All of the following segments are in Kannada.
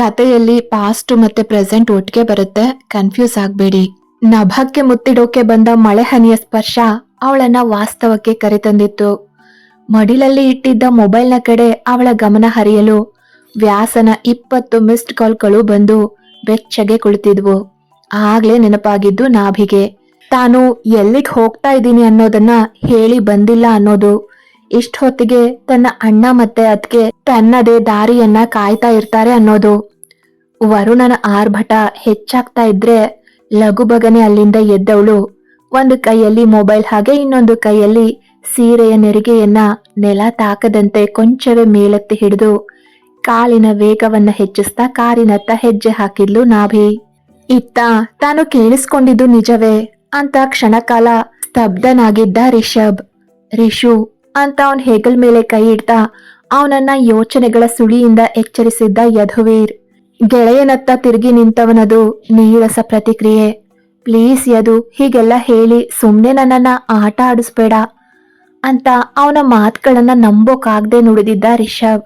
ಕಥೆಯಲ್ಲಿ ಪಾಸ್ಟ್ ಮತ್ತೆ ಪ್ರೆಸೆಂಟ್ ಒಟ್ಟಿಗೆ ಬರುತ್ತೆ. ಕನ್ಫ್ಯೂಸ್ ಆಗ್ಬೇಡಿ. ನಭಕ್ಕೆ ಮುತ್ತಿಡೋಕೆ ಬಂದ ಮಳೆ ಹನಿಯ ಸ್ಪರ್ಶ ಅವಳನ್ನ ವಾಸ್ತವಕ್ಕೆ ಕರೆತಂದಿತ್ತು. ಮಡಿಲಲ್ಲಿ ಇಟ್ಟಿದ್ದ ಮೊಬೈಲ್ನ ಕಡೆ ಅವಳ ಗಮನ ಹರಿಯಲು ವ್ಯಾಸನ ಇಪ್ಪತ್ತು ಮಿಸ್ಡ್ ಕಾಲ್ಗಳು ಬಂದು ಬೆಚ್ಚಗೆ ಕುಳಿತಿದ್ವು. ಆಗ್ಲೇ ನೆನಪಾಗಿದ್ದು ನಾಭಿಗೆ. ತಾನು ಎಲ್ಲಿಗೆ ಹೋಗ್ತಾ ಇದ್ದೀನಿ ಅನ್ನೋದನ್ನ ಹೇಳಿ ಬಂದಿಲ್ಲ ಅನ್ನೋದು. ಇಷ್ಟ ಹೊತ್ತಿಗೆ ತನ್ನ ಅಣ್ಣ ಮತ್ತೆ ಅದಕ್ಕೆ ತನ್ನದೇ ದಾರಿಯನ್ನ ಕಾಯ್ತಾ ಇರ್ತಾರೆ ಅನ್ನೋದು. ವರುಣನ ಆರ್ಭಟ ಹೆಚ್ಚಾಗ್ತಾ ಇದ್ರೆ ಲಘುಬಗನೆ ಅಲ್ಲಿಂದ ಎದ್ದವಳು. ಒಂದು ಕೈಯಲ್ಲಿ ಮೊಬೈಲ್ ಹಾಗೆ ಇನ್ನೊಂದು ಕೈಯಲ್ಲಿ ಸೀರೆಯ ನೆರಿಗೆಯನ್ನ ನೆಲ ತಾಕದಂತೆ ಕೊಂಚವೇ ಮೇಲೆತ್ತಿ ಹಿಡಿದು ಕಾಲಿನ ವೇಗವನ್ನ ಹೆಚ್ಚಿಸ್ತಾ ಕಾರಿನತ್ತ ಹೆಜ್ಜೆ ಹಾಕಿದ್ಲು ನಾಭಿ. ಇತ್ತ ತಾನು ಕೇಳಿಸ್ಕೊಂಡಿದ್ದು ನಿಜವೇ ಅಂತ ಕ್ಷಣಕಾಲ ಸ್ತಬ್ಧನಾಗಿದ್ದ ರಿಷಬ್. ರಿಷು ಅಂತ ಅವನ್ ಹೆಗಲ್ ಮೇಲೆ ಕೈ ಇಡ್ತಾ ಅವನನ್ನ ಯೋಚನೆಗಳ ಸುಳಿಯಿಂದ ಎಚ್ಚರಿಸಿದ್ದ ಯಧುವೀರ್ ಗೆಳೆಯನತ್ತ ತಿರುಗಿ ನಿಂತವನದು ನೀರಸ ಪ್ರತಿಕ್ರಿಯೆ. ಪ್ಲೀಸ್ ಯದು, ಹೀಗೆಲ್ಲ ಹೇಳಿ ಸುಮ್ಮನೆ ನನ್ನನ್ನ ಆಟ ಆಡಿಸ್ಬೇಡ ಅಂತ ಅವನ ಮಾತುಗಳನ್ನ ನಂಬೋಕಾಗ್ದೆ ನುಡಿದಿದ್ದ ರಿಷಬ್.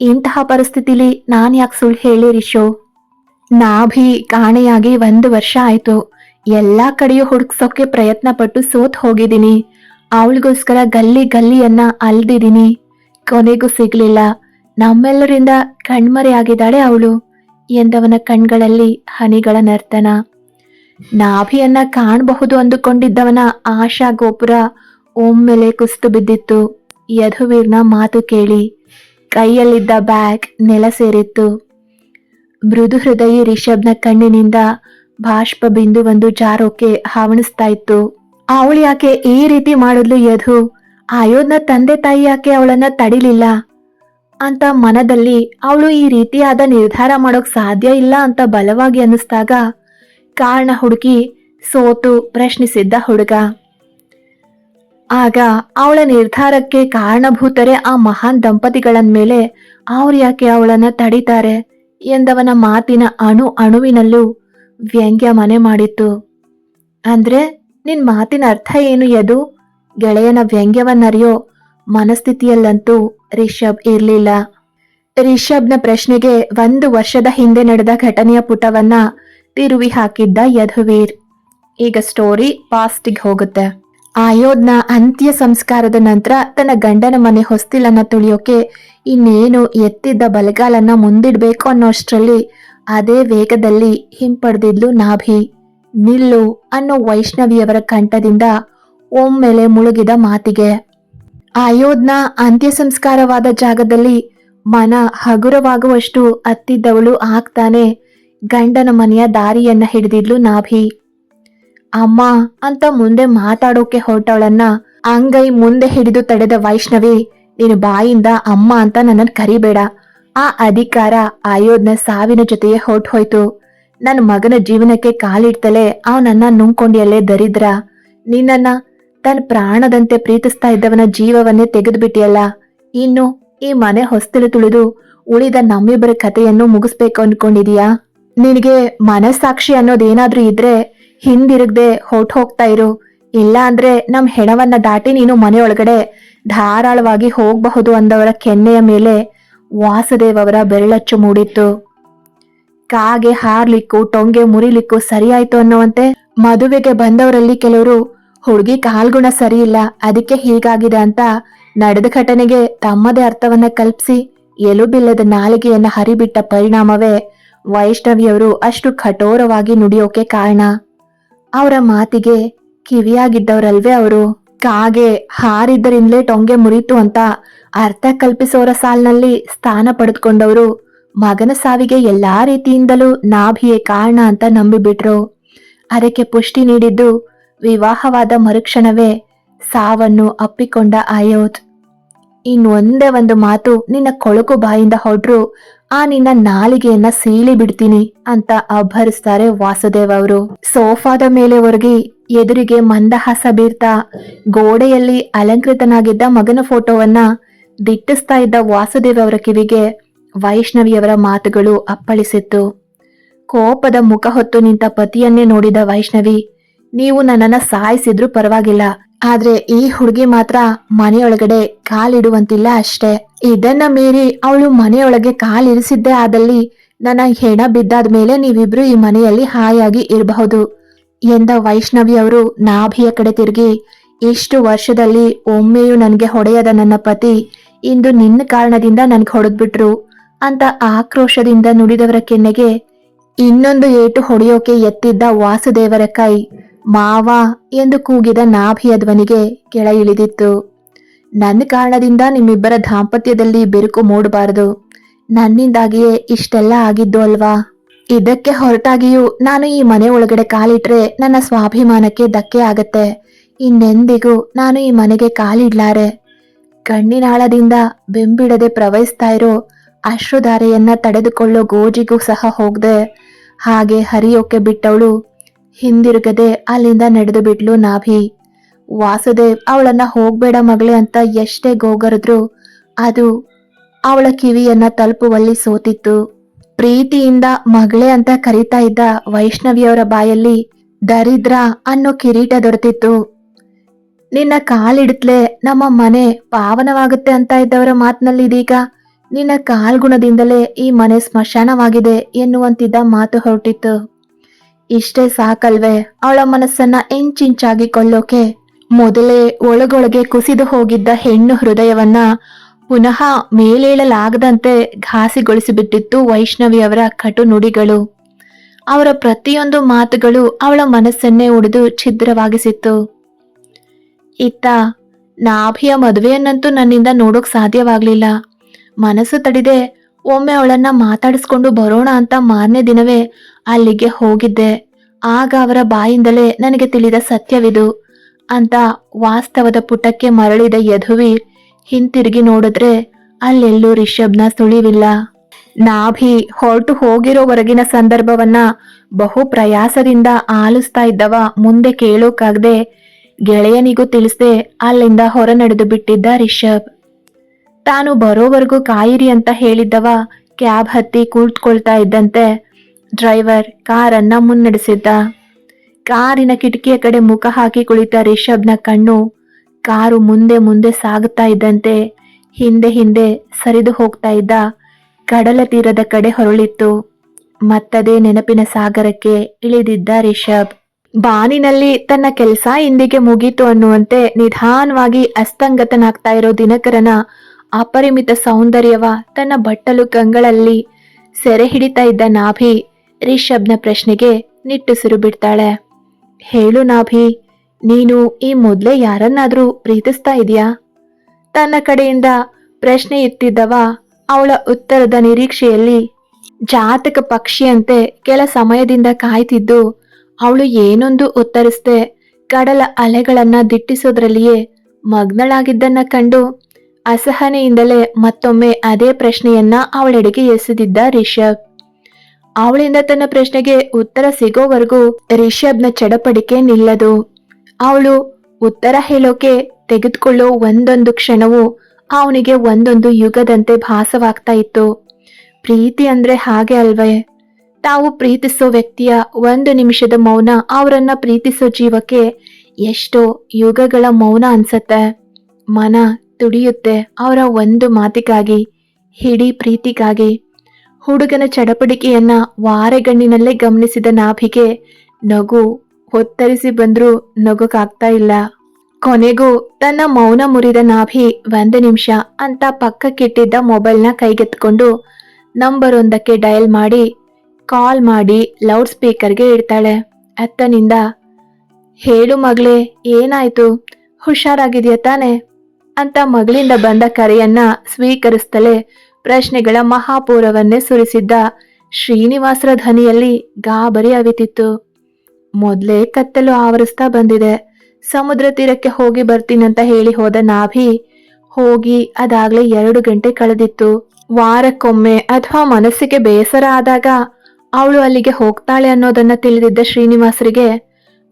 ಇಂತಹ ಪರಿಸ್ಥಿತಿಲಿ ನಾನ್ ಯಾಕೆ ಸುಳ್ಳು ಹೇಳಿ ರಿಷು? ನಾಭಿ ಕಾಣೆಯಾಗಿ ಒಂದು ವರ್ಷ ಆಯ್ತು. ಎಲ್ಲಾ ಕಡೆಯೂ ಹುಡುಕ್ಸೋಕೆ ಪ್ರಯತ್ನ ಪಟ್ಟು ಸೋತ್ ಹೋಗಿದ್ದೀನಿ. ಅವಳಿಗೋಸ್ಕರ ಗಲ್ಲಿ ಗಲ್ಲಿಯನ್ನ ಅಲ್ದಿದ್ದೀನಿ. ಕೊನೆಗೂ ಸಿಗ್ಲಿಲ್ಲ. ನಮ್ಮೆಲ್ಲರಿಂದ ಕಣ್ಮರೆಯಾಗಿದ್ದಾಳೆ ಅವಳು. ಎಂದವನ ಕಣ್ಗಳಲ್ಲಿ ಹನಿಗಳ ನರ್ತನ. ನಾಭಿಯನ್ನ ಕಾಣಬಹುದು ಅಂದುಕೊಂಡಿದ್ದವನ ಆಶಾ ಗೋಪುರ ಒಮ್ಮೆಲೆ ಕುಸ್ತು ಬಿದ್ದಿತ್ತು. ಯಧುವೀರ್ನ ಮಾತು ಕೇಳಿ ಕೈಯಲ್ಲಿದ್ದ ಬ್ಯಾಗ್ ನೆಲ ಸೇರಿತ್ತು. ಮೃದು ಹೃದಯಿ ರಿಷಬ್ನ ಕಣ್ಣಿನಿಂದ ಬಾಷ್ಪ ಬಿಂದುವೊಂದು ಜಾರೋಕೆ ಹಾವಣಿಸ್ತಾ ಇತ್ತು. ಅವಳು ಯಾಕೆ ಈ ರೀತಿ ಮಾಡಿದ್ಲು ಯಧು? ಆಯೋಧನ ತಂದೆ ತಾಯಿ ಯಾಕೆ ಅವಳನ್ನ ತಡಿಲಿಲ್ಲ? ಅಂತ ಮನದಲ್ಲಿ ಅವಳು ಈ ರೀತಿಯಾದ ನಿರ್ಧಾರ ಮಾಡೋಕ್ ಸಾಧ್ಯ ಇಲ್ಲ ಅಂತ ಬಲವಾಗಿ ಅನ್ನಿಸ್ದಾಗ ಕಾರಣ ಹುಡುಕಿ ಸೋತು ಪ್ರಶ್ನಿಸಿದ್ದ ಹುಡುಗ. ಆಗ ಅವಳ ನಿರ್ಧಾರಕ್ಕೆ ಕಾರಣಭೂತರೇ ಆ ಮಹಾನ್ ದಂಪತಿಗಳನ್ ಮೇಲೆ ಅವ್ರು ಯಾಕೆ ಅವಳನ್ನ ತಡೀತಾರೆ ಎಂದವನ ಮಾತಿನ ಅಣು ಅಣುವಿನಲ್ಲೂ ವ್ಯಂಗ್ಯ ಮನೆ ಮಾಡಿತ್ತು. ಅಂದ್ರೆ ನಿನ್ ಮಾತಿನ ಅರ್ಥ ಏನು ಯದು? ಗೆಳೆಯನ ವ್ಯಂಗ್ಯವನ್ನರಿಯೋ ಮನಸ್ಥಿತಿಯಲ್ಲಂತೂ ರಿಷಬ್ ಇರಲಿಲ್ಲ. ರಿಷಬ್ನ ಪ್ರಶ್ನೆಗೆ ಒಂದು ವರ್ಷದ ಹಿಂದೆ ನಡೆದ ಘಟನೆಯ ಪುಟವನ್ನ ತಿರುವಿ ಹಾಕಿದ್ದ ಯಧುವೀರ್ ಈಗ ಸ್ಟೋರಿ ಪಾಸ್ಟಿಗೆ ಹೋಗುತ್ತೆ. ಆಯೋಧ್ನ ಅಂತ್ಯ ಸಂಸ್ಕಾರದ ನಂತರ ತನ್ನ ಗಂಡನ ಮನೆ ಹೊಸ್ತಿಲನ್ನ ತುಳಿಯೋಕೆ ಇನ್ನೇನು ಎತ್ತಿದ್ದ ಬಲಗಾಲನ್ನ ಮುಂದಿಡ್ಬೇಕು ಅನ್ನೋಷ್ಟರಲ್ಲಿ ಅದೇ ವೇಗದಲ್ಲಿ ಹಿಂಪಡೆದಿದ್ಲು ನಾಭಿ. ನಿಲ್ಲು ಅನ್ನೋ ವೈಷ್ಣವಿಯವರ ಕಂಠದಿಂದ ಒಮ್ಮೆಲೆ ಮುಳುಗಿದ ಮಾತಿಗೆ. ಅಯೋಧ್ನ ಅಂತ್ಯ ಸಂಸ್ಕಾರವಾದ ಜಾಗದಲ್ಲಿ ಮನ ಹಗುರವಾಗುವಷ್ಟು ಅತ್ತಿದ್ದವಳು ಆಗ್ತಾನೆ ಗಂಡನ ಮನೆಯ ದಾರಿಯನ್ನ ಹಿಡಿದಿದ್ಲು ನಾಭಿ. ಅಮ್ಮ ಅಂತ ಮುಂದೆ ಮಾತಾಡೋಕೆ ಹೊರಟವಳನ್ನ ಅಂಗೈ ಮುಂದೆ ಹಿಡಿದು ತಡೆದ ವೈಷ್ಣವಿ ನೀನು ಬಾಯಿಂದ ಅಮ್ಮ ಅಂತ ನನ್ನನ್ನು ಕರಿಬೇಡ. ಆ ಅಧಿಕಾರ ಅಯೋಧ್ನ ಸಾವಿನ ಜೊತೆಗೆ ಹೊರಟು ಹೋಯ್ತು ನನ್ನ ಮಗನ ಜೀವನಕ್ಕೆ ಕಾಲಿಡ್ತಲೆ ಅವನನ್ನ ನುಂಗ್ಕೊಂಡಿಯಲ್ಲೇ ದರಿದ್ರ. ನಿನ್ನನ್ನ ತನ್ನ ಪ್ರಾಣದಂತೆ ಪ್ರೀತಿಸ್ತಾ ಇದ್ದವನ ಜೀವವನ್ನೇ ತೆಗೆದುಬಿಟ್ಟಿಯಲ್ಲ. ಇನ್ನು ಈ ಮನೆ ಹೊಸ್ತಿಲು ತುಳಿದು ಉಳಿದ ನಮ್ಮಿಬ್ಬರ ಕಥೆಯನ್ನು ಮುಗಿಸ್ಬೇಕು ಅನ್ಕೊಂಡಿದೀಯಾ? ನಿನಗೆ ಮನಸ್ಸಾಕ್ಷಿ ಅನ್ನೋದೇನಾದ್ರೂ ಇದ್ರೆ ಹಿಂದಿರುಗದೆ ಹೊಟ್ ಹೋಗ್ತಾ ಇರು. ಇಲ್ಲ ಅಂದ್ರೆ ನಮ್ ಹೆಣವನ್ನ ದಾಟಿ ನೀನು ಮನೆಯೊಳಗಡೆ ಧಾರಾಳವಾಗಿ ಹೋಗಬಹುದು ಅಂದವರ ಕೆನ್ನೆಯ ಮೇಲೆ ವಾಸುದೇವ್ ಅವರ ಬೆರಳಚ್ಚು ಮೂಡಿತ್ತು. ಕಾಗೆ ಹಾರ್ಲಿಕ್ಕೂ, ಟೊಂಗೆ ಮುರಿಲಿಕ್ಕೂ ಸರಿಯಾಯ್ತು ಅನ್ನುವಂತೆ ಮದುವೆಗೆ ಬಂದವರಲ್ಲಿ ಕೆಲವರು, ಹುಡುಗಿ ಕಾಲ್ಗುಣ ಸರಿಯಿಲ್ಲ, ಅದಕ್ಕೆ ಹೀಗಾಗಿದೆ ಅಂತ ನಡೆದ ಘಟನೆಗೆ ತಮ್ಮದೇ ಅರ್ಥವನ್ನ ಕಲ್ಪಿಸಿ ಎಲುಬಿಲ್ಲದ ನಾಲಿಗೆಯನ್ನ ಹರಿಬಿಟ್ಟ ಪರಿಣಾಮವೇ ವೈಷ್ಣವಿಯವರು ಅಷ್ಟು ಕಠೋರವಾಗಿ ನುಡಿಯೋಕೆ ಕಾರಣ. ಅವರ ಮಾತಿಗೆ ಕಿವಿಯಾಗಿದ್ದವರಲ್ವೇ ಅವರು, ಕಾಗೆ ಹಾರಿದ್ದರಿಂದಲೇ ಟೊಂಗೆ ಮುರಿತು ಅಂತ ಅರ್ಥ ಕಲ್ಪಿಸೋರ ಸಾಲಿನಲ್ಲಿ ಸ್ಥಾನ ಪಡೆದುಕೊಂಡವರು ಮಗನ ಸಾವಿಗೆ ಎಲ್ಲಾ ರೀತಿಯಿಂದಲೂ ನಾಭಿಯೇ ಕಾರಣ ಅಂತ ನಂಬಿಬಿಟ್ರು. ಅದಕ್ಕೆ ಪುಷ್ಟಿ ನೀಡಿದ್ದು ವಿವಾಹವಾದ ಮರುಕ್ಷಣವೇ ಸಾವನ್ನು ಅಪ್ಪಿಕೊಂಡ ಅಯೋಧ್ ಇನ್ನೊಂದೇ ಒಂದು ಮಾತು ನಿನ್ನ ಕೊಳಕು ಬಾಯಿಂದ ಹೊಡ್ರು, ಆ ನಿನ್ನ ನಾಲಿಗೆಯನ್ನ ಸೀಳಿ ಬಿಡ್ತೀನಿ ಅಂತ ಅಬ್ಬರಿಸ್ತಾರೆ ವಾಸುದೇವ್ ಅವರು. ಸೋಫಾದ ಮೇಲೆ ಒರಗಿ ಎದುರಿಗೆ ಮಂದಹಾಸ ಬೀರ್ತಾ ಗೋಡೆಯಲ್ಲಿ ಅಲಂಕೃತನಾಗಿದ್ದ ಮಗನ ಫೋಟೋವನ್ನ ದಿಟ್ಟಿಸ್ತಾ ಇದ್ದ ವಾಸುದೇವ್ ಅವರ ಕಿವಿಗೆ ವೈಷ್ಣವಿಯವರ ಮಾತುಗಳು ಅಪ್ಪಳಿಸಿತ್ತು. ಕೋಪದ ಮುಖ ಹೊತ್ತು ನಿಂತ ಪತಿಯನ್ನೇ ನೋಡಿದ ವೈಷ್ಣವಿ, ನೀವು ನನ್ನನ್ನು ಸಾಯಿಸಿದ್ರೂ ಪರವಾಗಿಲ್ಲ, ಆದ್ರೆ ಈ ಹುಡುಗಿ ಮಾತ್ರ ಮನೆಯೊಳಗಡೆ ಕಾಲಿಡುವಂತಿಲ್ಲ ಅಷ್ಟೇ. ಇದನ್ನ ಮೀರಿ ಅವಳು ಮನೆಯೊಳಗೆ ಕಾಲಿರಿಸಿದ್ದೇ ಆದಲ್ಲಿ ನನ್ನ ಹೆಣ ಬಿದ್ದಾದ ಮೇಲೆ ನೀವಿಬ್ರು ಈ ಮನೆಯಲ್ಲಿ ಹಾಯಾಗಿ ಇರಬಹುದು ಎಂದ ವೈಷ್ಣವಿ ಅವರು ನಾಭಿಯ ಕಡೆ ತಿರುಗಿ, ಇಷ್ಟು ವರ್ಷದಲ್ಲಿ ಒಮ್ಮೆಯೂ ನನಗೆ ಹೊಡೆಯದ ನನ್ನ ಪತಿ ಇಂದು ನಿನ್ನ ಕಾರಣದಿಂದ ನನ್ಗೆ ಹೊಡೆದ್ಬಿಟ್ರು. ಅಂತ ಆಕ್ರೋಶದಿಂದ ನುಡಿದವರ ಕೆನ್ನೆಗೆ ಇನ್ನೊಂದು ಏಟು ಹೊಡೆಯೋಕೆ ಎತ್ತಿದ್ದ ವಾಸುದೇವರ ಕೈ ಮಾವ ಎಂದು ಕೂಗಿದ ನಾಭಿಯ ಧ್ವನಿಗೆ ಕೆಳ ಇಳಿದಿತ್ತು. ನನ್ನ ಕಾರಣದಿಂದ ನಿಮ್ಮಿಬ್ಬರ ದಾಂಪತ್ಯದಲ್ಲಿ ಬಿರುಕು ಮೂಡಬಾರದು. ನನ್ನಿಂದಾಗಿಯೇ ಇಷ್ಟೆಲ್ಲ ಆಗಿದ್ದು ಅಲ್ವಾ? ಇದಕ್ಕೆ ಹೊರತಾಗಿಯೂ ನಾನು ಈ ಮನೆ ಒಳಗಡೆ ಕಾಲಿಟ್ರೆ ನನ್ನ ಸ್ವಾಭಿಮಾನಕ್ಕೆ ಧಕ್ಕೆ ಆಗತ್ತೆ. ಇನ್ನೆಂದಿಗೂ ನಾನು ಈ ಮನೆಗೆ ಕಾಲಿಡ್ಲಾರೆ. ಕಣ್ಣಿನಾಳದಿಂದ ಬೆಂಬಿಡದೆ ಪ್ರವಹಿಸ್ತಾ ಇರೋ ಅಶ್ರುಧಾರೆಯನ್ನ ತಡೆದುಕೊಳ್ಳೋ ಗೋಜಿಗೂ ಸಹ ಹೋಗದೆ, ಹಾಗೆ ಹರಿಯೋಕೆ ಬಿಟ್ಟವಳು. ಹಿಂದಿರುಗದೆ ಅಲ್ಲಿಂದ ನಡೆದು ಬಿಟ್ಲು ನಾಭಿ. ವಾಸುದೇವ್, ಅವಳನ್ನ ಹೋಗ್ಬೇಡ ಮಗಳೇ ಅಂತ ಎಷ್ಟೇ ಗೋಗರಿದ್ರು ಅದು ಅವಳ ಕಿವಿಯನ್ನ ತಲುಪುವಲ್ಲಿ ಸೋತಿತ್ತು. ಪ್ರೀತಿಯಿಂದ ಮಗಳೇ ಅಂತ ಕರೀತಾ ಇದ್ದ ವೈಷ್ಣವಿಯವರ ಬಾಯಲ್ಲಿ ದರಿದ್ರ ಅನ್ನೋ ಕಿರೀಟ ದೊರೆತಿತ್ತು. ನಿನ್ನ ಕಾಲಿಡ್ತ್ಲೆ ನಮ್ಮ ಮನೆ ಪಾವನವಾಗುತ್ತೆ ಅಂತ ಇದ್ದವರ ಮಾತಿನಲ್ಲಿ ಇದೀಗ ನಿನ್ನ ಕಾಲ್ಗುಣದಿಂದಲೇ ಈ ಮನೆ ಸ್ಮಶಾನವಾಗಿದೆ ಎನ್ನುವಂತಿದ್ದ ಮಾತು ಹೊರಟಿತ್ತು. ಇಷ್ಟೇ ಸಾಕಲ್ವೇ, ಅವಳ ಮನಸ್ಸನ್ನ ಇಂಚಿಂಚಾಗಿ ಕೊಳ್ಳೋಕೆ ಮೊದಲೇ ಒಳಗೊಳಗೆ ಕುಸಿದು ಹೋಗಿದ್ದ ಹೆಣ್ಣು ಹೃದಯವನ್ನ ಪುನಃ ಮೇಲೇಳಲಾಗದಂತೆ ಘಾಸಿಗೊಳಿಸಿಬಿಟ್ಟಿತ್ತು ವೈಷ್ಣವಿಯವರ ಕಟು ನುಡಿಗಳು ಅವರ ಪ್ರತಿಯೊಂದು ಮಾತುಗಳು ಅವಳ ಮನಸ್ಸನ್ನೇ ಒಡೆದು ಛಿದ್ರವಾಗಿಸಿತ್ತು. ಇತ್ತ ನಾಭಿಯ ಮದುವೆಯನ್ನಂತೂ ನನ್ನಿಂದ ನೋಡೋಕ್ ಸಾಧ್ಯವಾಗ್ಲಿಲ್ಲ. ಮನಸ್ಸು ತಡಿದೆ, ಒಮ್ಮೆ ಅವಳನ್ನ ಮಾತಾಡಿಸ್ಕೊಂಡು ಬರೋಣ ಅಂತ ಮಾರನೇ ದಿನವೇ ಅಲ್ಲಿಗೆ ಹೋಗಿದ್ದೆ. ಆಗ ಅವರ ಬಾಯಿಂದಲೇ ನನಗೆ ತಿಳಿದ ಸತ್ಯವಿದು. ಅಂತ ವಾಸ್ತವದ ಪುಟಕ್ಕೆ ಮರಳಿದ ಯಧುವಿ ಹಿಂತಿರುಗಿ ನೋಡಿದ್ರೆ ಅಲ್ಲೆಲ್ಲೂ ರಿಷಬ್ನ ಸುಳಿವಿಲ್ಲ. ನಾಭಿ ಹೊರಟು ಹೋಗಿರೋವರೆಗಿನ ಸಂದರ್ಭವನ್ನ ಬಹು ಪ್ರಯಾಸದಿಂದ ಆಲಿಸ್ತಾ ಇದ್ದವ ಮುಂದೆ ಕೇಳೋಕಾಗದೆ ಗೆಳೆಯನಿಗೂ ತಿಳಿಸ್ದೆ ಅಲ್ಲಿಂದ ಹೊರ ನಡೆದು ಬಿಟ್ಟಿದ್ದ ರಿಷಬ್. ತಾನು ಬರೋವರೆಗೂ ಕಾಯಿರಿ ಅಂತ ಹೇಳಿದ್ದವ. ಕ್ಯಾಬ್ ಹತ್ತಿ ಕೂತ್ಕೊಳ್ತಾ ಇದ್ದಂತೆ ಡ್ರೈವರ್ ಕಾರನ್ನ ಮುನ್ನಡೆಸಿದ್ದ. ಕಾರಿನ ಕಿಟಕಿಯ ಕಡೆ ಮುಖ ಹಾಕಿ ಕುಳಿತ ರಿಷಬ್ನ ಕಣ್ಣು ಕಾರು ಮುಂದೆ ಮುಂದೆ ಸಾಗುತ್ತಾ ಇದ್ದಂತೆ ಹಿಂದೆ ಹಿಂದೆ ಸರಿದು ಹೋಗ್ತಾ ಇದ್ದ. ಕಡಲ ತೀರದ ಕಡೆ ಹೊರಳಿತ್ತು. ಮತ್ತದೇ ನೆನಪಿನ ಸಾಗರಕ್ಕೆ ಇಳಿದಿದ್ದ ರಿಷಬ್. ಬಾನಿನಲ್ಲಿ ತನ್ನ ಕೆಲಸ ಇಂದಿಗೆ ಮುಗೀತು ಅನ್ನುವಂತೆ ನಿಧಾನವಾಗಿ ಅಸ್ತಂಗತನಾಗ್ತಾ ಇರೋ ದಿನಕರನ ಅಪರಿಮಿತ ಸೌಂದರ್ಯವ ತನ್ನ ಬಟ್ಟಲು ಕಂಗಳಲ್ಲಿ ಸೆರೆ ಹಿಡಿತಾ ಇದ್ದ ನಾಭಿ ರಿಷಬ್ನ ಪ್ರಶ್ನೆಗೆ ನಿಟ್ಟುಸಿರು ಬಿಡ್ತಾಳೆ. ಹೇಳು ನಾಭಿ, ನೀನು ಈ ಮೊದಲೇ ಯಾರನ್ನಾದರೂ ಪ್ರೀತಿಸ್ತಾ ಇದೆಯಾ? ತನ್ನ ಕಡೆಯಿಂದ ಪ್ರಶ್ನೆ ಎತ್ತಿದ್ದವ ಅವಳ ಉತ್ತರದ ನಿರೀಕ್ಷೆಯಲ್ಲಿ ಜಾತಕ ಪಕ್ಷಿಯಂತೆ ಕೆಲ ಸಮಯದಿಂದ ಕಾಯ್ತಿದ್ದು, ಅವಳು ಏನೊಂದು ಉತ್ತರಿಸ್ದೆ, ಕಡಲ ಅಲೆಗಳನ್ನ ದಿಟ್ಟಿಸೋದ್ರಲ್ಲಿಯೇ ಮಗ್ನಳಾಗಿದ್ದನ್ನ ಕಂಡು ಅಸಹನೆಯಿಂದಲೇ ಮತ್ತೊಮ್ಮೆ ಅದೇ ಪ್ರಶ್ನೆಯನ್ನ ಅವಳೆಡೆಗೆ ಎಸೆದಿದ್ದ ರಿಷಬ್. ಅವಳಿಂದ ತನ್ನ ಪ್ರಶ್ನೆಗೆ ಉತ್ತರ ಸಿಗೋವರೆಗೂ ರಿಷಬ್ನ ಚಡಪಡಿಕೆ ನಿಲ್ಲದು. ಅವಳು ಉತ್ತರ ಹೇಳೋಕೆ ತೆಗೆದುಕೊಳ್ಳೋ ಒಂದೊಂದು ಕ್ಷಣವು ಅವನಿಗೆ ಒಂದೊಂದು ಯುಗದಂತೆ ಭಾಸವಾಗ್ತಾ ಇತ್ತು. ಪ್ರೀತಿ ಅಂದ್ರೆ ಹಾಗೆ ಅಲ್ವೇ. ತಾವು ಪ್ರೀತಿಸೋ ವ್ಯಕ್ತಿಯ ಒಂದು ನಿಮಿಷದ ಮೌನ ಅವರನ್ನ ಪ್ರೀತಿಸೋ ಜೀವಕ್ಕೆ ಎಷ್ಟೋ ಯುಗಗಳ ಮೌನ ಅನ್ಸತ್ತೆ. ಮನ ತುಡಿಯುತ್ತೆ ಅವರ ಒಂದು ಮಾತಿಗಾಗಿ, ಹಿಡಿ ಪ್ರೀತಿಗಾಗಿ. ಹುಡುಗನ ಚಡಪಡಿಕೆಯನ್ನ ವಾರೆಗಣ್ಣಿನಲ್ಲೇ ಗಮನಿಸಿದ ನಾಭಿಗೆ ನಗು ಹೊತ್ತರಿಸಿ ಬಂದರೂ ನಗುಕಾಗ್ತಾ ಇಲ್ಲ. ಕೊನೆಗೂ ತನ್ನ ಮೌನ ಮುರಿದ ನಾಭಿ, ಒಂದು ನಿಮಿಷ ಅಂತ ಪಕ್ಕಕ್ಕಿಟ್ಟಿದ್ದ ಮೊಬೈಲ್ನ ಕೈಗೆತ್ಕೊಂಡು ನಂಬರ್ ಒಂದಕ್ಕೆ ಡಯಲ್ ಮಾಡಿ, ಕಾಲ್ ಮಾಡಿ ಲೌಡ್ ಸ್ಪೀಕರ್ಗೆ ಇಡ್ತಾಳೆ. ಅತ್ತನಿಂದ, ಹೇಳು ಮಗಳೇ, ಏನಾಯ್ತು? ಹುಷಾರಾಗಿದೆಯಾ ತಾನೆ? ಅಂತ ಮಗಳಿಂದ ಬಂದ ಕರೆಯನ್ನ ಸ್ವೀಕರಿಸ್ತಲೇ ಪ್ರಶ್ನೆಗಳ ಮಹಾಪೂರವನ್ನೇ ಸುರಿಸಿದ್ದ ಶ್ರೀನಿವಾಸರ ಧ್ವನಿಯಲ್ಲಿ ಗಾಬರಿ ಅವಿತಿತ್ತು. ಮೊದಲೇ ಕತ್ತಲು ಆವರಿಸ್ತಾ ಬಂದಿದೆ. ಸಮುದ್ರ ತೀರಕ್ಕೆ ಹೋಗಿ ಬರ್ತೀನಂತ ಹೇಳಿ ಹೋದ ನಾಭಿ ಹೋಗಿ ಅದಾಗ್ಲೇ ಎರಡು ಗಂಟೆ ಕಳೆದಿತ್ತು. ವಾರಕ್ಕೊಮ್ಮೆ ಅಥವಾ ಮನಸ್ಸಿಗೆ ಬೇಸರ ಆದಾಗ ಅವಳು ಅಲ್ಲಿಗೆ ಹೋಗ್ತಾಳೆ ಅನ್ನೋದನ್ನ ತಿಳಿದಿದ್ದ ಶ್ರೀನಿವಾಸರಿಗೆ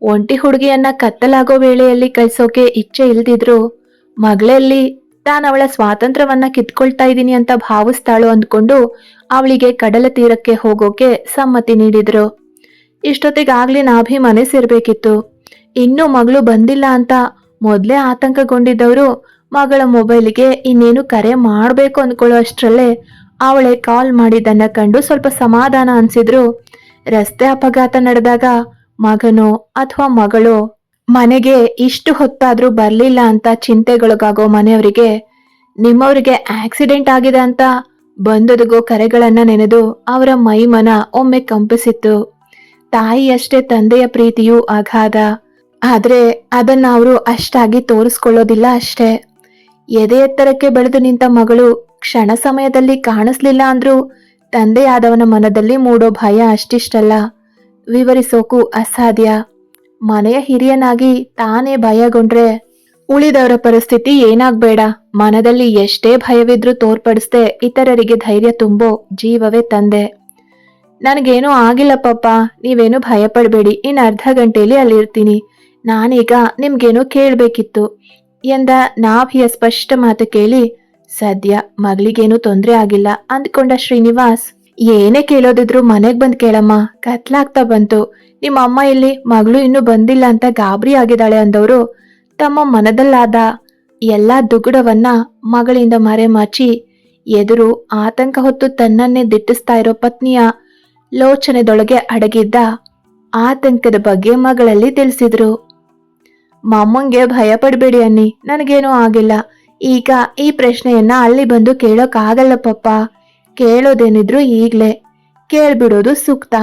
ಒಂಟಿ ಹುಡುಗಿಯನ್ನ ಕತ್ತಲಾಗೋ ವೇಳೆಯಲ್ಲಿ ಕಳಿಸೋಕೆ ಇಚ್ಛೆ ಇಲ್ದಿದ್ರು ಮಗಳಲ್ಲಿ ತಾನು ಅವಳ ಸ್ವಾತಂತ್ರ್ಯವನ್ನ ಕಿತ್ಕೊಳ್ತಾ ಇದ್ದೀನಿ ಅಂತ ಭಾವಿಸ್ತಾಳು ಅಂದ್ಕೊಂಡು ಅವಳಿಗೆ ಕಡಲ ತೀರಕ್ಕೆ ಹೋಗೋಕೆ ಸಮ್ಮತಿ ನೀಡಿದ್ರು. ಇಷ್ಟೊತ್ತಿಗಾಗ್ಲಿ ನಾಭಿ ಮನೆ ಸೇರ್ಬೇಕಿತ್ತು ಇನ್ನೂ ಮಗಳು ಬಂದಿಲ್ಲ ಅಂತ ಮೊದಲೇ ಆತಂಕಗೊಂಡಿದ್ದವರು ಮಗಳ ಮೊಬೈಲ್ಗೆ ಇನ್ನೇನು ಕರೆ ಮಾಡಬೇಕು ಅಂದ್ಕೊಳ್ಳೋ ಅಷ್ಟರಲ್ಲೇ ಅವಳೆ ಕಾಲ್ ಮಾಡಿದ್ದನ್ನ ಕಂಡು ಸ್ವಲ್ಪ ಸಮಾಧಾನ ಅನ್ಸಿದ್ರು. ರಸ್ತೆ ಅಪಘಾತ ನಡೆದಾಗ ಮಗನೋ ಅಥವಾ ಮಗಳೋ ಮನೆಗೆ ಇಷ್ಟು ಹೊತ್ತಾದ್ರೂ ಬರಲಿಲ್ಲ ಅಂತ ಚಿಂತೆಗೊಳಗಾಗೋ ಮನೆಯವರಿಗೆ, ನಿಮ್ಮವರಿಗೆ ಆಕ್ಸಿಡೆಂಟ್ ಆಗಿದೆ ಅಂತ ಬಂದೊದಗೋ ಕರೆಗಳನ್ನ ನೆನೆದು ಅವರ ಮೈಮನ ಒಮ್ಮೆ ಕಂಪಿಸಿತ್ತು. ತಾಯಿಯಷ್ಟೇ ತಂದೆಯ ಪ್ರೀತಿಯೂ ಅಗಾಧ. ಆದರೆ ಅದನ್ನ ಅವರು ಅಷ್ಟಾಗಿ ತೋರಿಸ್ಕೊಳ್ಳೋದಿಲ್ಲ ಅಷ್ಟೇ. ಎದೆ ಎತ್ತರಕ್ಕೆ ಬೆಳೆದು ನಿಂತ ಮಗಳು ಕ್ಷಣ ಸಮಯದಲ್ಲಿ ಕಾಣಿಸ್ಲಿಲ್ಲ ಅಂದ್ರೂ ತಂದೆಯಾದವನ ಮನದಲ್ಲಿ ಮೂಡೋ ಭಯ ಅಷ್ಟಿಷ್ಟಲ್ಲ. ವಿವರಿಸೋಕು ಅಸಾಧ್ಯ. ಮನೆಯ ಹಿರಿಯನಾಗಿ ತಾನೇ ಭಯಗೊಂಡ್ರೆ ಉಳಿದವರ ಪರಿಸ್ಥಿತಿ ಏನಾಗ್ಬೇಡ. ಮನದಲ್ಲಿ ಎಷ್ಟೇ ಭಯವಿದ್ರೂ ತೋರ್ಪಡಿಸ್ದೆ ಇತರರಿಗೆ ಧೈರ್ಯ ತುಂಬೋ ಜೀವವೇ ತಂದೆ. ನನಗೇನೂ ಆಗಿಲ್ಲ ಪಪ್ಪ. ನೀವೇನು ಭಯಪಡಬೇಡಿ. ಇನ್ನು ಅರ್ಧ ಗಂಟೆಯಲ್ಲಿ ಅಲ್ಲಿರ್ತೀನಿ. ನಾನೀಗ ನಿಮ್ಗೇನೋ ಕೇಳಬೇಕಿತ್ತು. ಎಂದ ನಾಭಿಯ ಸ್ಪಷ್ಟ ಮಾತು ಕೇಳಿ, ಸದ್ಯ ಮಗಳಿಗೇನೂ ತೊಂದರೆ ಆಗಿಲ್ಲ ಅಂದ್ಕೊಂಡ ಶ್ರೀನಿವಾಸ್ ಏನೇ ಕೇಳೋದಿದ್ರು ಮನೆಗೆ ಬಂದು ಕೇಳಮ್ಮ. ಕತ್ಲಾಗ್ತಾ ಬಂತು. ನಿಮ್ಮ ಅಮ್ಮ ಇಲ್ಲಿ, ಮಗಳು ಇನ್ನೂ ಬಂದಿಲ್ಲ ಅಂತ ಗಾಬರಿ ಆಗಿದ್ದಾಳೆ ಅಂದವರು ತಮ್ಮ ಮನದಲ್ಲಾದ ಎಲ್ಲಾ ದುಗುಡವನ್ನ ಮಗಳಿಂದ ಮರೆಮಾಚಿ ಎದುರು ಆತಂಕ ಹೊತ್ತು ತನ್ನನ್ನೇ ದಿಟ್ಟಿಸ್ತಾ ಇರೋ ಪತ್ನಿಯ ಲೋಚನೆದೊಳಗೆ ಅಡಗಿದ್ದ ಆತಂಕದ ಬಗ್ಗೆ ಮಗಳಲ್ಲಿ ತಿಳಿಸಿದ್ರು. ಮಮ್ಮಂಗೆ ಭಯ ಪಡಬೇಡಿ ಅನ್ನಿ, ನನಗೇನೂ ಆಗಿಲ್ಲ. ಈಗ ಈ ಪ್ರಶ್ನೆಯನ್ನ ಅಲ್ಲಿ ಬಂದು ಕೇಳೋಕ್ಕಾಗಲ್ಲ ಪಪ್ಪ. ಕೇಳೋದೇನಿದ್ರು ಈಗ್ಲೇ. ಕೇಳ್ಬಿಡೋದು ಸೂಕ್ತ.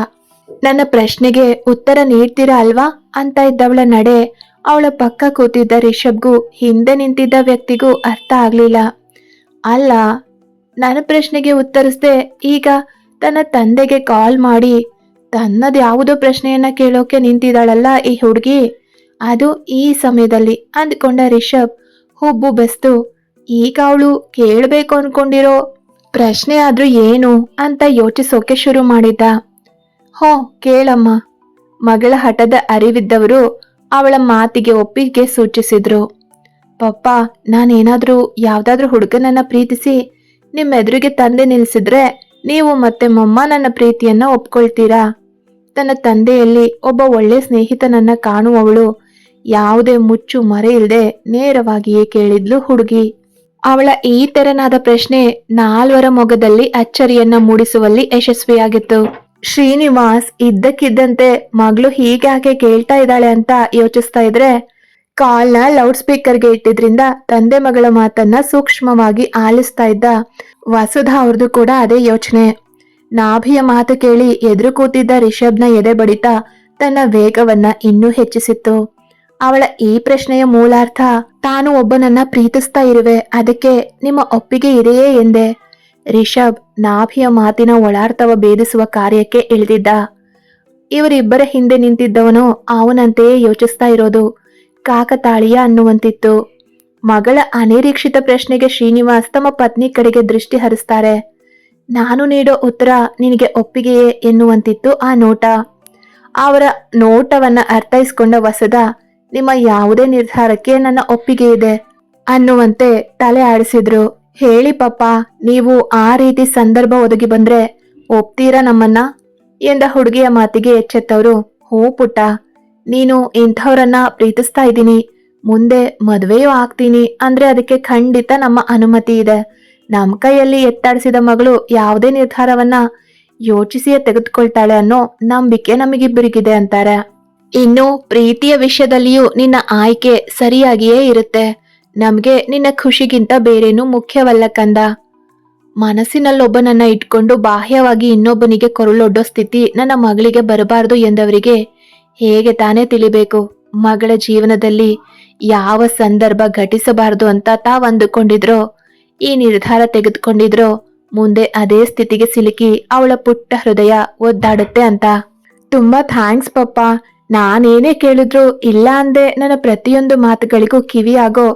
ನನ್ನ ಪ್ರಶ್ನೆಗೆ ಉತ್ತರ ನೀಡ್ತೀರಾ ಅಲ್ವಾ? ಅಂತ ಇದ್ದವಳ ನಡೆ. ಅವಳ ಪಕ್ಕ ಕೂತಿದ್ದ ರಿಷಬ್ಗೂ ಹಿಂದೆ ನಿಂತಿದ್ದ ವ್ಯಕ್ತಿಗೂ ಅರ್ಥ ಆಗ್ಲಿಲ್ಲ. ಅಲ್ಲ, ನನ್ನ ಪ್ರಶ್ನೆಗೆ ಉತ್ತರಿಸ್ದೆ ಈಗ ತನ್ನ ತಂದೆಗೆ ಕಾಲ್ ಮಾಡಿ, ತನ್ನದು ಯಾವುದೋ ಪ್ರಶ್ನೆಯನ್ನ ಕೇಳೋಕೆ ನಿಂತಿದ್ದಾಳಲ್ಲ ಈ ಹುಡುಗಿ? ಅದು ಈ ಸಮಯದಲ್ಲಿ ಅಂದ್ಕೊಂಡ ರಿಷಬ್ ಹುಬ್ಬು ಬೆಸ್ತು ಈಗ ಅವಳು ಕೇಳಬೇಕು ಅನ್ಕೊಂಡಿರೋ ಪ್ರಶ್ನೆ ಆದ್ರೂ ಏನು ಅಂತ ಯೋಚಿಸೋಕೆ ಶುರು ಮಾಡಿದ್ದ ಹೋ, ಕೇಳಮ್ಮ. ಮಗಳ ಹಠದ ಅರಿವಿದ್ದವರು ಅವಳ ಮಾತಿಗೆ ಒಪ್ಪಿಗೆ ಸೂಚಿಸಿದ್ರು. ಪಪ್ಪ, ನಾನೇನಾದರೂ ಯಾವುದಾದ್ರೂ ಹುಡುಗನನ್ನ ಪ್ರೀತಿಸಿ ನಿಮ್ಮೆದುರಿಗೆ ತಂದೆ ನಿಲ್ಲಿಸಿದ್ರೆ ನೀವು ಮತ್ತೆ ಮೊಮ್ಮ ನನ್ನ ಪ್ರೀತಿಯನ್ನ ಒಪ್ಕೊಳ್ತೀರಾ? ತನ್ನ ತಂದೆಯಲ್ಲಿ ಒಬ್ಬ ಒಳ್ಳೆ ಸ್ನೇಹಿತನನ್ನ ಕಾಣುವವಳು ಯಾವುದೇ ಮುಚ್ಚು ಮರೆ ಇಲ್ಲದೆ ನೇರವಾಗಿಯೇ ಕೇಳಿದ್ಲು ಹುಡುಗಿ. ಅವಳ ಈ ತೆರನಾದ ಪ್ರಶ್ನೆ ನಾಲ್ವರ ಮೊಗದಲ್ಲಿ ಅಚ್ಚರಿಯನ್ನ ಮೂಡಿಸುವಲ್ಲಿ ಯಶಸ್ವಿಯಾಗಿತ್ತು. ಶ್ರೀನಿವಾಸ್ ಇದ್ದಕ್ಕಿದ್ದಂತೆ ಮಗಳು ಹೀಗ್ಯಾಕೆ ಕೇಳ್ತಾ ಇದ್ದಾಳೆ ಅಂತ ಯೋಚಿಸ್ತಾ ಇದ್ರೆ, ಕಾಲ್ನ ಲೌಡ್ ಸ್ಪೀಕರ್ಗೆ ಇಟ್ಟಿದ್ರಿಂದ ತಂದೆ ಮಗಳ ಮಾತನ್ನ ಸೂಕ್ಷ್ಮವಾಗಿ ಆಲಿಸ್ತಾ ಇದ್ದ ವಸುಧಾ ಅವ್ರದ್ದು ಕೂಡ ಅದೇ ಯೋಚನೆ. ನಾಭಿಯ ಮಾತು ಕೇಳಿ ಎದುರು ಕೂತಿದ್ದ ರಿಷಬ್ನ ಎದೆ ಬಡಿತ ತನ್ನ ವೇಗವನ್ನ ಇನ್ನೂ ಹೆಚ್ಚಿಸಿತ್ತು. ಅವಳ ಈ ಪ್ರಶ್ನೆಯ ಮೂಲಾರ್ಥ ತಾನು ಒಬ್ಬನನ್ನ ಪ್ರೀತಿಸ್ತಾ ಇರುವೆ. ಅದಕ್ಕೆ ನಿಮ್ಮ ಒಪ್ಪಿಗೆ ಇದೆಯೇ ಎಂದೆ. ರಿಷಬ್ ನಾಭಿಯ ಮಾತಿನ ಒಳಾರ್ಥವ ಭೇದಿಸುವ ಕಾರ್ಯಕ್ಕೆ ಇಳಿದಿದ್ದ. ಇವರಿಬ್ಬರ ಹಿಂದೆ ನಿಂತಿದ್ದವನು ಅವನಂತೆಯೇ ಯೋಚಿಸ್ತಾ ಇರೋದು. ಕಾಕತಾಳೀಯ ಅನ್ನುವಂತಿತ್ತು. ಮಗಳ ಅನಿರೀಕ್ಷಿತ ಪ್ರಶ್ನೆಗೆ ಶ್ರೀನಿವಾಸ್ ತಮ್ಮ ಪತ್ನಿ ಕಡೆಗೆ ದೃಷ್ಟಿ ಹರಿಸ್ತಾರೆ. ನಾನು ನೀಡೋ ಉತ್ತರ ನಿನಗೆ ಒಪ್ಪಿಗೆಯೇ ಎನ್ನುವಂತಿತ್ತು ಆ ನೋಟ. ಅವರ ನೋಟವನ್ನ ಅರ್ಥೈಸ್ಕೊಂಡ ವಸದ ನಿಮ್ಮ ಯಾವುದೇ ನಿರ್ಧಾರಕ್ಕೆ ನನ್ನ ಒಪ್ಪಿಗೆ ಇದೆ ಅನ್ನುವಂತೆ ತಲೆ ಆಡಿಸಿದ್ರು. ಹೇಳಿ ಪಪ್ಪ ನೀವು ಆ ರೀತಿ ಸಂದರ್ಭ ಒದಗಿ ಬಂದ್ರೆ ಒಪ್ತೀರಾ ನಮ್ಮನ್ನ? ಎಂದ ಹುಡುಗಿಯ ಮಾತಿಗೆ ಎಚ್ಚೆತ್ತವರು, ಹೋ ಪುಟ್ಟ, ನೀನು ಇಂಥವ್ರನ್ನ ಪ್ರೀತಿಸ್ತಾ ಇದ್ದೀನಿ, ಮುಂದೆ ಮದುವೆಯೂ ಆಗ್ತೀನಿ ಅಂದ್ರೆ ಅದಕ್ಕೆ ಖಂಡಿತ ನಮ್ಮ ಅನುಮತಿ ಇದೆ. ನಮ್ಮ ಕೈಯಲ್ಲಿ ಎತ್ತಾಡಿಸಿದ ಮಗಳು ಯಾವುದೇ ನಿರ್ಧಾರವನ್ನ ಯೋಚಿಸಿಯೇ ತೆಗೆದುಕೊಳ್ತಾಳೆ ಅನ್ನೋ ನಂಬಿಕೆ ನಮಗಿಬ್ಬರಿಗಿದೆ ಅಂತಾರೆ. ಇನ್ನು ಪ್ರೀತಿಯ ವಿಷಯದಲ್ಲಿಯೂ ನಿನ್ನ ಆಯ್ಕೆ ಸರಿಯಾಗಿಯೇ ಇರುತ್ತೆ. ನಮ್ಗೆ ನಿನ್ನ ಖುಷಿಗಿಂತ ಬೇರೇನೂ ಮುಖ್ಯವಲ್ಲ ಕಂದ. ಮನಸ್ಸಿನಲ್ಲೊಬ್ಬನನ್ನ ಇಟ್ಕೊಂಡು ಬಾಹ್ಯವಾಗಿ ಇನ್ನೊಬ್ಬನಿಗೆ ಕೊರಳೊಡ್ಡೋ ಸ್ಥಿತಿ ನನ್ನ ಮಗಳಿಗೆ ಬರಬಾರದು ಎಂದವರಿಗೆ ಹೇಗೆ ತಾನೇ ತಿಳಿಬೇಕು? ಮಗಳ ಜೀವನದಲ್ಲಿ ಯಾವ ಸಂದರ್ಭ ಘಟಿಸಬಾರದು ಅಂತ ತಾವ್ ಅಂದುಕೊಂಡಿದ್ರೋ, ಈ ನಿರ್ಧಾರ ತೆಗೆದುಕೊಂಡಿದ್ರೋ, ಮುಂದೆ ಅದೇ ಸ್ಥಿತಿಗೆ ಸಿಲುಕಿ ಅವಳ ಪುಟ್ಟ ಹೃದಯ ಒದ್ದಾಡುತ್ತೆ ಅಂತ. ತುಂಬಾ ಥ್ಯಾಂಕ್ಸ್ ಪಪ್ಪ. ನಾನೇನೇ ಕೇಳಿದ್ರು ಇಲ್ಲ ಅಂದೆ ನನ್ನ ಪ್ರತಿಯೊಂದು ಮಾತುಗಳಿಗೂ ಕಿವಿಯಾಗೋ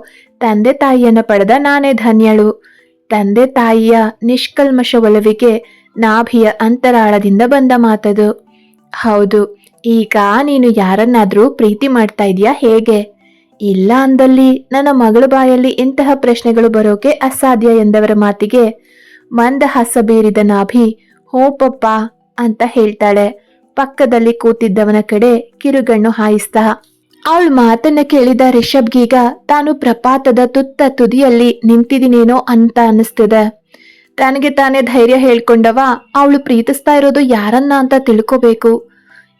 ತಂದೆ ತಾಯಿಯನ್ನ ಪಡೆದ ನಾನೇ ಧನ್ಯಳು. ತಂದೆ ತಾಯಿಯ ನಿಷ್ಕಲ್ಮಶ ಒಲವಿಗೆ ನಾಭಿಯ ಅಂತರಾಳದಿಂದ ಬಂದ ಮಾತದು. ಹೌದು, ಈಗ ನೀನು ಯಾರನ್ನಾದರೂ ಪ್ರೀತಿ ಮಾಡ್ತಾ ಇದೀಯಾ ಹೇಗೆ? ಇಲ್ಲ ಅಂದಲ್ಲಿ ನನ್ನ ಮಗಳ ಬಾಯಲ್ಲಿ ಇಂತಹ ಪ್ರಶ್ನೆಗಳು ಬರೋಕೆ ಅಸಾಧ್ಯ ಎಂದವರ ಮಾತಿಗೆ, ಮಂದಹಾಸ ಬೀರಿದ ನಾಭಿ, ಹೋ ಪಪ್ಪ ಅಂತ ಹೇಳ್ತಾಳೆ. ಪಕ್ಕದಲ್ಲಿ ಕೂತಿದ್ದವನ ಕಡೆ ಕಿರುಗಣ್ಣು ಹಾಯಿಸ್ತಾ ಅವಳ ಮಾತನ್ನ ಕೇಳಿದ ರಿಷಬ್ಗೀಗ ತಾನು ಪ್ರಪಾತದ ತುತ್ತ ತುದಿಯಲ್ಲಿ ನಿಂತಿದ್ದೀನೇನೋ ಅಂತ ಅನಿಸ್ತಿದೆ ತನಗೆ ತಾನೇ ಧೈರ್ಯ ಹೇಳ್ಕೊಂಡವ, ಅವಳು ಪ್ರೀತಿಸ್ತಾ ಇರೋದು ಯಾರನ್ನ ಅಂತ ತಿಳ್ಕೋಬೇಕು.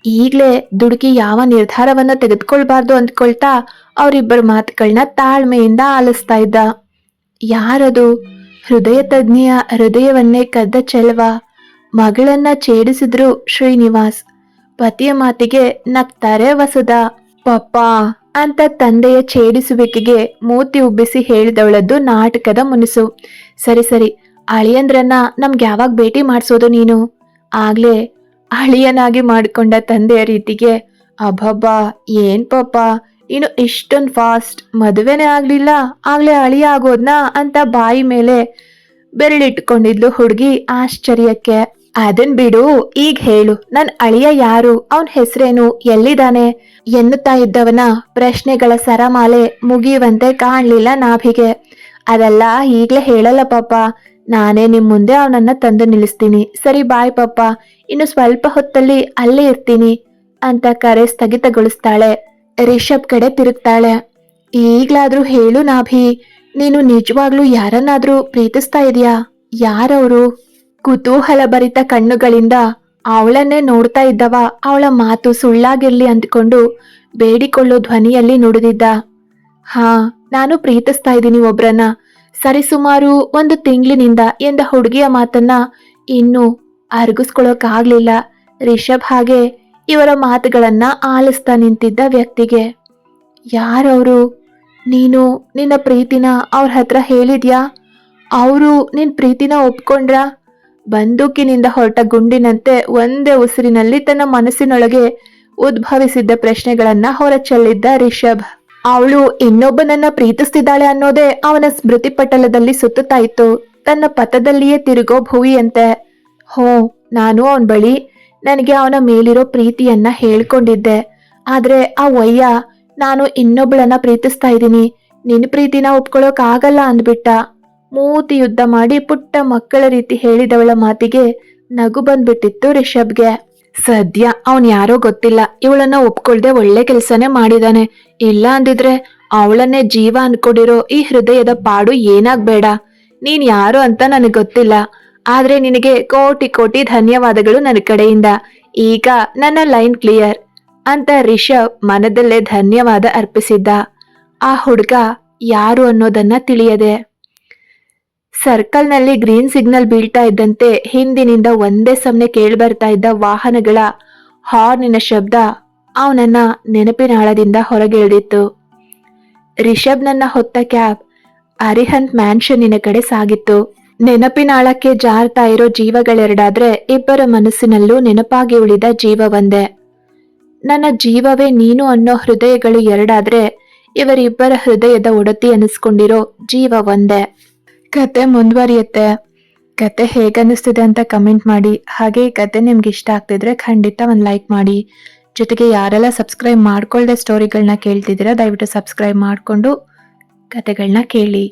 ಈಗ್ಲೇ ದುಡುಕಿ ಯಾವ ನಿರ್ಧಾರವನ್ನ ತೆಗೆದುಕೊಳ್ಬಾರ್ದು ಅಂದ್ಕೊಳ್ತಾ ಅವರಿಬ್ಬರ ಮಾತುಗಳನ್ನ ತಾಳ್ಮೆಯಿಂದ ಆಲಿಸ್ತಾ ಇದ್ದ. ಯಾರದು? ಹೃದಯ ತಜ್ಞೆಯ ಹೃದಯವನ್ನೇ ಕದ್ದ ಚೆಲುವ. ಮಗಳನ್ನ ಛೇಡಿಸಿದ್ರು ಶ್ರೀನಿವಾಸ್. ಪತಿಯ ಮಾತಿಗೆ ನಗ್ತಾರೆ ವಸುದ ಪಪ್ಪ ಅಂತ ತಂದೆಯ ಛೇಡಿಸುವಿಕೆಗೆ ಮೂತಿ ಉಬ್ಬಿಸಿ ಹೇಳಿದವಳದ್ದು ನಾಟಕದ ಮುನಿಸು. ಸರಿ ಸರಿ, ಅಳಿಯಂದ್ರನ್ನ ನಮ್ಗೆ ಯಾವಾಗ ಭೇಟಿ ಮಾಡಿಸೋದು ನೀನು? ಆಗ್ಲೇ ಅಳಿಯನಾಗಿ ಮಾಡಿಕೊಂಡ ತಂದೆಯ ರೀತಿಗೆ, ಅಬ್ಬಬ್ಬಾ, ಏನ್ ಪಪ್ಪ, ಇನ್ನು ಇಷ್ಟೊಂದು ಫಾಸ್ಟ್ ಮದುವೆನೇ ಆಗ್ಲಿಲ್ಲ, ಆಗ್ಲೇ ಅಳಿಯ ಆಗೋದ್ನಾ ಅಂತ ಬಾಯಿ ಮೇಲೆ ಬೆರಳಿಟ್ಕೊಂಡಿದ್ಲು ಹುಡುಗಿ ಆಶ್ಚರ್ಯಕ್ಕೆ. ಅದನ್ ಬಿಡು, ಈಗ ಹೇಳು, ನನ್ ಅಳಿಯ ಯಾರು, ಅವನ್ ಹೆಸರೇನು ಎಲ್ಲಿದಾನೆ ಎನ್ನುತ್ತಾ ಇದ್ದವನ ಪ್ರಶ್ನೆಗಳ ಸರಮಾಲೆ ಮುಗಿಯುವಂತೆ ಕಾಣ್ಲಿಲ್ಲ ನಾಭಿಗೆ. ಅದೆಲ್ಲ ಈಗ್ಲೇ ಹೇಳಲ್ಲ ಪಾಪ. ನಾನೇ ನಿಮ್ ಮುಂದೆ ಅವನನ್ನ ತಂದು ನಿಲ್ಲಿಸ್ತೀನಿ. ಸರಿ, ಬಾಯ್ ಪಾಪ. ಇನ್ನು ಸ್ವಲ್ಪ ಹೊತ್ತಲ್ಲಿ ಅಲ್ಲೇ ಇರ್ತೀನಿ ಅಂತ ಕರೆ ಸ್ಥಗಿತಗೊಳಿಸ್ತಾಳೆ. ರಿಷಬ್ ಕಡೆ ತಿರುಗ್ತಾಳೆ. ಈಗ್ಲಾದ್ರೂ ಹೇಳು ನಾಭಿ, ನೀನು ನಿಜವಾಗ್ಲೂ ಯಾರನ್ನಾದ್ರೂ ಪ್ರೀತಿಸ್ತಾ ಇದೀಯಾ? ಯಾರವರು? ಕುತೂಹಲ ಭರಿತ ಕಣ್ಣುಗಳಿಂದ ಅವಳನ್ನೇ ನೋಡ್ತಾ ಇದ್ದವ ಅವಳ ಮಾತು ಸುಳ್ಳಾಗಿರ್ಲಿ ಅಂದ್ಕೊಂಡು ಬೇಡಿಕೊಳ್ಳೋ ಧ್ವನಿಯಲ್ಲಿ ನುಡಿದಿದ್ದ. ಹಾ, ನಾನು ಪ್ರೀತಿಸ್ತಾ ಇದ್ದೀನಿ ಒಬ್ರನ್ನ. ಸರಿಸುಮಾರು ಒಂದು ತಿಂಗಳಿನಿಂದ ಎಂದ ಹುಡುಗಿಯ ಮಾತನ್ನ ಇನ್ನು ಅರ್ಗಿಸ್ಕೊಳ್ಳೋಕಾಗ್ಲಿಲ್ಲ ರಿಷಬ್ ಹಾಗೆ ಇವರ ಮಾತುಗಳನ್ನ ಆಲಿಸ್ತಾ ನಿಂತಿದ್ದ ವ್ಯಕ್ತಿಗೆ. ಯಾರವರು? ನೀನು ನಿನ್ನ ಪ್ರೀತಿನ ಅವ್ರ ಹತ್ರ ಹೇಳಿದ್ಯಾ? ಅವರು ನಿನ್ನ ಪ್ರೀತಿನ ಒಪ್ಕೊಂಡ್ರ? ಬಂದೂಕಿನಿಂದ ಹೊರಟ ಗುಂಡಿನಂತೆ ಒಂದೇ ಉಸಿರಿನಲ್ಲಿ ತನ್ನ ಮನಸ್ಸಿನೊಳಗೆ ಉದ್ಭವಿಸಿದ್ದ ಪ್ರಶ್ನೆಗಳನ್ನ ಹೊರಚೆಲ್ಲಿದ್ದ ರಿಷಭ್ ಅವಳು ಇನ್ನೊಬ್ಬನನ್ನ ಪ್ರೀತಿಸ್ತಿದ್ದಾಳೆ ಅನ್ನೋದೇ ಅವನ ಸ್ಮೃತಿ ಪಟಲದಲ್ಲಿ ಸುತ್ತುತ್ತಾ ಇತ್ತು. ತನ್ನ ಪಥದಲ್ಲಿಯೇ ತಿರುಗೋ ಭುವಿಯಂತೆ. ಹೋ ನಾನು ಅವನ ಬಳಿ ನನಗೆ ಅವನ ಮೇಲಿರೋ ಪ್ರೀತಿಯನ್ನ ಹೇಳ್ಕೊಂಡಿದ್ದೆ. ಆದ್ರೆ ಆ ವಯ್ಯ, ನಾನು ಇನ್ನೊಬ್ಬಳನ್ನ ಪ್ರೀತಿಸ್ತಾ ಇದ್ದೀನಿ. ನಿನ್ನ ಪ್ರೀತಿನ ಒಪ್ಕೊಳ್ಳೋಕ್ ಆಗಲ್ಲ ಅಂದ್ಬಿಟ್ಟ. ಮೂತಿ ಯುದ್ಧ ಮಾಡಿ ಪುಟ್ಟ ಮಕ್ಕಳ ರೀತಿ ಹೇಳಿದವಳ ಮಾತಿಗೆ ನಗು ಬಂದ್ಬಿಟ್ಟಿತ್ತು ರಿಷಬ್ಗೆ. ಸದ್ಯ ಅವನ್ ಯಾರೋ ಗೊತ್ತಿಲ್ಲ. ಇವಳನ್ನ ಒಪ್ಕೊಳ್ದೆ ಒಳ್ಳೆ ಕೆಲ್ಸನೇ ಮಾಡಿದಾನೆ. ಇಲ್ಲ ಅಂದಿದ್ರೆ ಅವಳನ್ನೇ ಜೀವ ಅನ್ಕೊಂಡಿರೋ ಈ ಹೃದಯದ ಪಾಡು ಏನಾಗ್ಬೇಡ. ನೀನ್ ಯಾರು ಅಂತ ನನಗೆ ಗೊತ್ತಿಲ್ಲ. ಆದ್ರೆ ನಿನಗೆ ಕೋಟಿ ಕೋಟಿ ಧನ್ಯವಾದಗಳು ನನ್ನ ಕಡೆಯಿಂದ. ಈಗ ನನ್ನ ಲೈನ್ ಕ್ಲಿಯರ್ ಅಂತ ರಿಷಬ್ ಮನದಲ್ಲೇ ಧನ್ಯವಾದ ಅರ್ಪಿಸಿದ್ದ. ಆ ಹುಡುಗ ಯಾರು ಅನ್ನೋದನ್ನ ತಿಳಿಯದೆ. ಸರ್ಕಲ್ನಲ್ಲಿ ಗ್ರೀನ್ ಸಿಗ್ನಲ್ ಬೀಳ್ತಾ ಇದ್ದಂತೆ ಹಿಂದಿನಿಂದ ಒಂದೇ ಸಮನೆ ಕೇಳ್ಬರ್ತಾ ಇದ್ದ ವಾಹನಗಳ ಹಾರ್ನಿನ ಶಬ್ದ ಅವನನ್ನ ನೆನಪಿನಾಳದಿಂದ ಹೊರಗೆಳೆದಿತ್ತು ರಿಷಬ್ನನ್ನ ಹೊತ್ತ ಕ್ಯಾಬ್ ಅರಿಹಂತ್ ಮ್ಯಾನ್ಷನ್ನಿನ ಕಡೆ ಸಾಗಿತ್ತು. ನೆನಪಿನಾಳಕ್ಕೆ ಜಾರ್ತಾ ಇರೋ ಜೀವಗಳೆರಡಾದ್ರೆ ಇಬ್ಬರ ಮನಸ್ಸಿನಲ್ಲೂ ನೆನಪಾಗಿ ಉಳಿದ ಜೀವ ಒಂದೇ. ನನ್ನ ಜೀವವೇ ನೀನು ಅನ್ನೋ ಹೃದಯಗಳು ಎರಡಾದ್ರೆ ಇವರಿಬ್ಬರ ಹೃದಯದ ಒಡತಿ ಅನಿಸ್ಕೊಂಡಿರೋ ಜೀವ ಒಂದೇ. ಕತೆ ಮುಂದುವರಿಯುತ್ತೆ. ಕತೆ ಹೇಗನ್ನಿಸ್ತಿದೆ ಅಂತ ಕಮೆಂಟ್ ಮಾಡಿ. ಹಾಗೆ ಈ ಕತೆ ನಿಮ್ಗೆ ಇಷ್ಟ ಆಗ್ತಿದ್ರೆ ಖಂಡಿತ ಒಂದು ಲೈಕ್ ಮಾಡಿ. ಜೊತೆಗೆ ಯಾರೆಲ್ಲ ಸಬ್ಸ್ಕ್ರೈಬ್ ಮಾಡ್ಕೊಳ್ಳದೆ ಸ್ಟೋರಿಗಳನ್ನ ಕೇಳ್ತಿದ್ದೀರಾ, ದಯವಿಟ್ಟು ಸಬ್ಸ್ಕ್ರೈಬ್ ಮಾಡಿಕೊಂಡು ಕತೆಗಳನ್ನ ಕೇಳಿ.